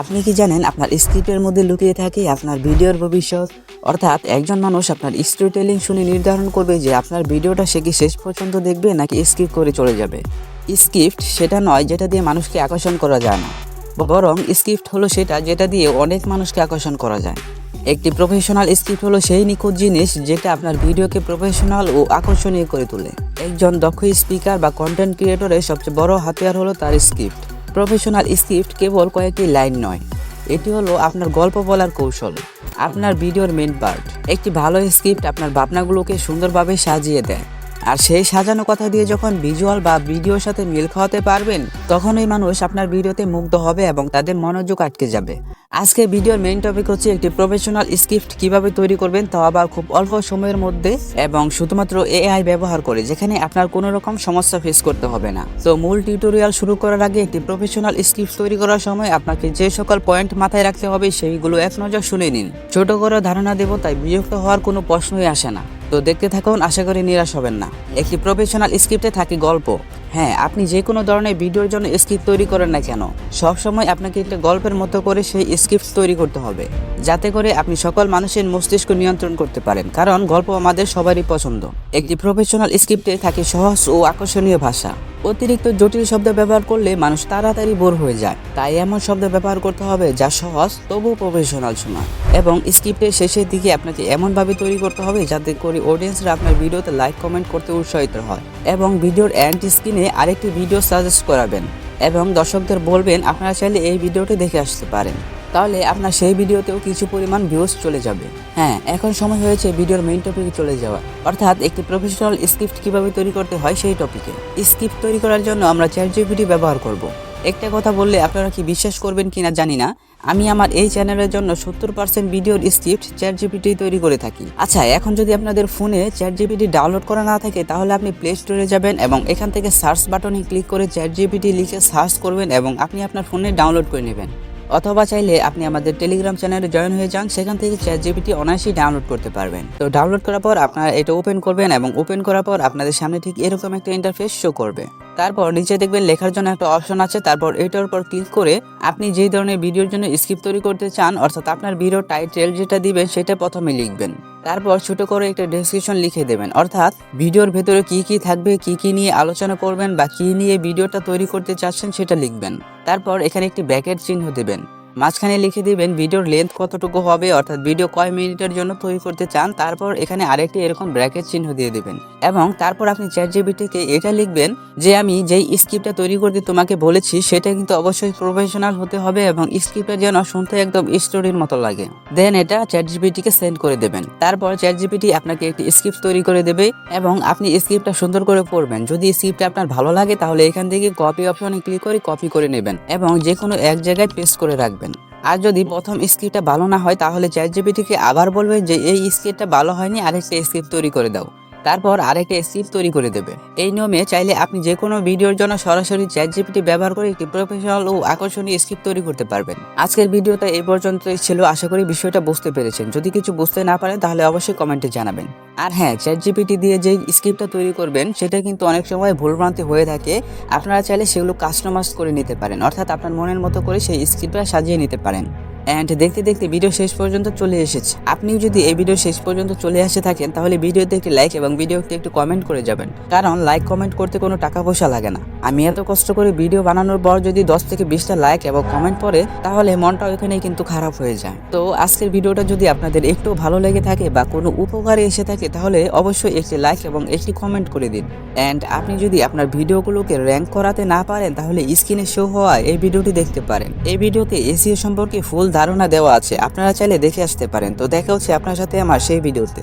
আপনি কি জানেন আপনার স্ক্রিপ্টের মধ্যে লুকিয়ে থাকে আপনার ভিডিওর ভবিষ্যৎ? অর্থাৎ একজন মানুষ আপনার স্টোরি টেলিং শুনে নির্ধারণ করবে যে আপনার ভিডিওটা সে কি শেষ পর্যন্ত দেখবে নাকি স্কিপ করে চলে যাবে। স্ক্রিপ্ট সেটা নয় যেটা দিয়ে মানুষকে আকর্ষণ করা যায় না। বরং স্ক্রিপ্ট হলো সেটা যেটা দিয়ে অনেক মানুষকে আকর্ষণ করা যায়। একটি প্রফেশনাল স্ক্রিপ্ট হলো সেই নিখুঁত জিনিস যেটা আপনার ভিডিওকে প্রফেশনাল ও আকর্ষণীয় করে তোলে। একজন দক্ষ স্পিকার বা কন্টেন্ট ক্রিয়েটরের সবচেয়ে বড় হাতিয়ার হলো তার স্ক্রিপ্ট প্রফেশনাল স্ক্রিপ্ট কেবল কয়েকটি লাইন নয়। এটি হলো আপনার গল্প বলার কৌশল, আপনার ভিডিওর মেন পার্ট একটি ভালো স্ক্রিপ্ট আপনার ভাবনাগুলোকে সুন্দরভাবে সাজিয়ে দেয়। আর সেই সাজানো কথা দিয়ে যখন ভিজুয়াল বা ভিডিওর সাথে মিল খাওয়াতে পারবেন, তখনই মানুষ আপনার ভিডিওতে মুগ্ধ হবে এবং তাদের মনোযোগ আটকে যাবে। আজকে ভিডিওর মেইন টপিক হচ্ছে একটি প্রফেশনাল স্ক্রিপ্ট কীভাবে তৈরি করবেন তাও আবার খুব অল্প সময়ের মধ্যে এবং শুধুমাত্র এআই ব্যবহার করে, যেখানে আপনার কোনো রকম সমস্যা ফেস করতে হবে না। তো মূল টিউটোরিয়াল শুরু করার আগে একটি প্রফেশনাল স্ক্রিপ্ট তৈরি করার সময় আপনাকে যে সকল পয়েন্ট মাথায় রাখতে হবে, সেইগুলো এক নজর শুনে নিন। ছোট করে ধারণা দেব, তাই বিরক্ত হওয়ার কোনো প্রশ্নই আসে না। তো দেখতে থাকুন, আশা করি নিরাশ হবেন না। একটি প্রফেশনাল স্ক্রিপ্টে থাকে গল্প। হ্যাঁ আপনি যে কোনো ধরনের ভিডিওর জন্য স্ক্রিপ্ট তৈরি করেন না কেন? সবসময় আপনাকে একটা গল্পের মতো করে সেই স্ক্রিপ্ট তৈরি করতে হবে। যাতে করে আপনি সকল মানুষের মস্তিষ্ক নিয়ন্ত্রণ করতে পারেন। কারণ গল্প আমাদের সবারই পছন্দ। একটি প্রফেশনাল স্ক্রিপ্টে থাকে সহজ ও আকর্ষণীয় ভাষা। অতিরিক্ত জটিল শব্দ ব্যবহার করলে মানুষ তাড়াতাড়ি বোর হয়ে যায়। তাই এমন শব্দ ব্যবহার করতে হবে যা সহজ, তবু প্রফেশনাল শোনা এবং স্ক্রিপ্টের শেষের দিকে আপনাকে এমনভাবে তৈরি করতে হবে যাতে করে অডিয়েন্সরা আপনার ভিডিওতে লাইক কমেন্ট করতে উৎসাহিত হয়। এবং ভিডিওর এন্ড স্ক্রিনে আরেকটি ভিডিও সাজেস্ট করাবেন। এবং দর্শকদের বলবেন, আপনারা চাইলে এই ভিডিওটি দেখে আসতে পারেন। তাহলে আপনার সেই ভিডিওতেও কিছু পরিমাণ ভিউজ চলে যাবে। হ্যাঁ এখন সময় হয়েছে ভিডিওর মেইন টপিকে চলে যাওয়া। অর্থাৎ একটি প্রফেশনাল স্ক্রিপ্ট কীভাবে তৈরি করতে হয় সেই টপিকে স্ক্রিপ্ট তৈরি করার জন্য আমরা চ্যাট জিপিটি ব্যবহার করব। একটা কথা বললে আপনারা কি বিশ্বাস করবেন কিনা জানি না। আমি আমার এই চ্যানেলের জন্য সত্তর পার্সেন্ট ভিডিওর স্ক্রিপ্ট চ্যাট জিপিটি তৈরি করে থাকি। আচ্ছা এখন যদি আপনাদের ফোনে চ্যাট জিপিটি ডাউনলোড করা না থাকে, তাহলে আপনি প্লে স্টোরে যাবেন এবং এখান থেকে সার্চ বাটনে ক্লিক করে চ্যাট জিপিটি লিখে সার্চ করবেন এবং আপনি আপনার ফোনে ডাউনলোড করে নেবেন। অথবা চাইলে আপনি আমাদের টেলিগ্রাম চ্যানেলে জয়েন হয়ে যান, সেখান থেকে চ্যাট জিপিটি অনায়াসেই ডাউনলোড করতে পারবেন। তো ডাউনলোড করার পর আপনারা এটা ওপেন করবেন এবং ওপেন করার পর আপনাদের সামনে ঠিক এরকম একটা ইন্টারফেস শো করবে। তারপর নিচে দেখবেন লেখার জন্য একটা অপশন আছে, তারপর এটার উপর ক্লিক করে আপনি যেই ধরনের ভিডিওর জন্য স্ক্রিপ্ট তৈরি করতে চান, অর্থাৎ আপনার ভিডিও টাইটেল যেটা দিবেন, সেটা প্রথমে লিখবেন। তারপর ছোট করে একটা ডেসক্রিপশন লিখে দেবেন, অর্থাৎ ভিডিওর ভেতরে কি কি থাকবে, কি কি নিয়ে আলোচনা করবেন বা কি নিয়ে ভিডিওটা তৈরি করতে চাচ্ছেন, সেটা লিখবেন। তারপর এখানে একটি ব্যাকের চিহ্ন দেবেন। মাঝখানে লিখে দিবেন ভিডিওর লেন্থ কতটুকু হবে, অর্থাৎ ভিডিও কয় মিনিটের জন্য তৈরি করতে চান, তারপর এখানে আরেকটি এরকম ব্র্যাকেট চিহ্ন দিয়ে দিবেন। এবং তারপর আপনি চ্যাট জিবিটিকে এটা লিখবেন যে, আমি যেই স্ক্রিপ্টটা তৈরি করতে তোমাকে বলেছি, সেটা কিন্তু অবশ্যই প্রফেশনাল হতে হবে এবং স্ক্রিপ্টটা যেন শুনতে একদম স্টোরির মতো লাগে। দেন এটা চ্যাট জিবিটিকে সেন্ড করে দেবেন। তারপর চ্যাট জিবিটি আপনাকে একটি স্ক্রিপ্ট তৈরি করে দেবে এবং আপনি স্ক্রিপ্টটা সুন্দর করে পড়বেন। যদি স্ক্রিপ্টটা আপনার ভালো লাগে, তাহলে এখান থেকে কপি অপশনে ক্লিক করে কপি করে নেবেন এবং যে কোনো এক জায়গায় পেস্ট করে রাখবেন। আর যদি প্রথম স্ক্রিপ্টটা ভালো না হয়, তাহলে চ্যাট জিপিটিকে আবার বলবে যে, এই স্ক্রিপ্টটা ভালো হয়নি, আরেকটা স্ক্রিপ্ট তৈরি করে দাও। তারপর আরেকটা স্ক্রিপ্ট তৈরি করে দেবে। এই নিয়মে চাইলে আপনি যে কোনো ভিডিওর জন্য সরাসরি চ্যাট জিপিটি ব্যবহার করে একটি প্রফেশনাল ও আকর্ষণীয় স্ক্রিপ্ট তৈরি করতে পারবেন। আজকের ভিডিওটা এই পর্যন্তই ছিল। আশা করি বিষয়টা বুঝতে পেরেছেন। যদি কিছু বুঝতে না পারেন, তাহলে অবশ্যই কমেন্টে জানাবেন। আর হ্যাঁ চ্যাট জিপিটি দিয়ে যে স্ক্রিপ্টটা তৈরি করবেন, সেটা কিন্তু অনেক সময় ভুলভ্রান্তি হয়ে থাকে। আপনারা চাইলে সেগুলো কাস্টমাইজ করে নিতে পারেন। অর্থাৎ আপনার মনের মতো করে সেই স্ক্রিপ্টটা সাজিয়ে নিতে পারেন। অ্যান্ড দেখতে দেখতে ভিডিও শেষ পর্যন্ত চলে এসেছে। আপনিও যদি এই ভিডিও শেষ পর্যন্ত চলে আসে থাকেন, তাহলে ভিডিওতে একটি লাইক এবং ভিডিওতে একটু কমেন্ট করে যাবেন। কারণ লাইক কমেন্ট করতে কোনো টাকা পয়সা লাগে না। আমি এত কষ্ট করে ভিডিও বানানোর পর যদি দশ থেকে বিশটা লাইক এবং কমেন্ট পড়ে, তাহলে মনটা ওইখানেই কিন্তু খারাপ হয়ে যায়। তো আজকের ভিডিওটা যদি আপনাদের একটু ভালো লেগে থাকে বা কোনো উপকারে এসে থাকে, তাহলে অবশ্যই একটি লাইক এবং একটি কমেন্ট করে দিন। অ্যান্ড আপনি যদি আপনার ভিডিওগুলোকে র্যাঙ্ক করাতে না পারেন, তাহলে স্ক্রিনে শো হওয়া এই ভিডিওটি দেখতে পারেন। এই ভিডিওতে এসিও সম্পর্কে ফুল ধারণা দেওয়া আছে। আপনারা চাইলে দেখে আসতে পারেন। তো দেখা হচ্ছে আপনার সাথে আমার সেই ভিডিওতে।